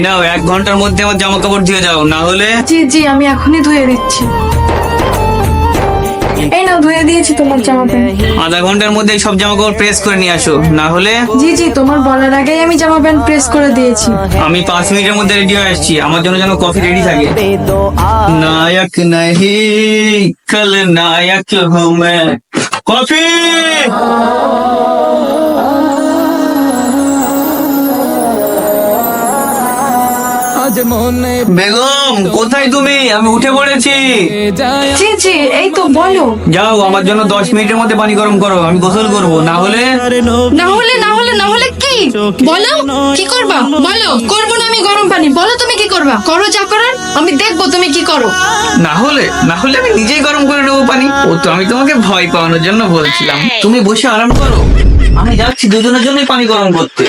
নাও এক ঘণ্টার মধ্যে আমার জামা কাপড় দিয়ে যাও না হলে জি জি আমি এখনই ধুয়ে দিচ্ছি। এই নাও ধুয়ে দিয়েছি তোমার জামা প্যান্ট আধা ঘণ্টার মধ্যে সব জামা কাপড় প্রেস করে নিয়ে আসো না হলে জি জি তোমার বলার আগেই আমি জামা প্যান্ট প্রেস করে দিয়েছি। আমি পাঁচ মিনিটের মধ্যে রেডি হয়ে আসছি আমার জন্য যেন কফি রেডি থাকে। নায়ক নাহি কল নায়ক হু মে। কফি বেগম কোথায় তুমি? আমি উঠে পড়েছি। যায় জি জি এই তো বলো। যাও আমার জন্য দশ মিনিটের মধ্যে পানি গরম করো আমি গোসল করব। না হলে না হলে না হলে না হলে কি? বলো কি করবা? বলো করব না আমি গরম পানি। বলো তুমি কি করবা? করো যা করার আমি দেখব তুমি কি করো। না হলে না হলে আমি নিজেই গরম করে নেব পানি। ও তো আমি তোমাকে ভয় পাওয়ানোর জন্য বলছিলাম। তুমি বসে আরাম করো। আমি যাচ্ছি দুজনের জন্যই পানি গরম করতে।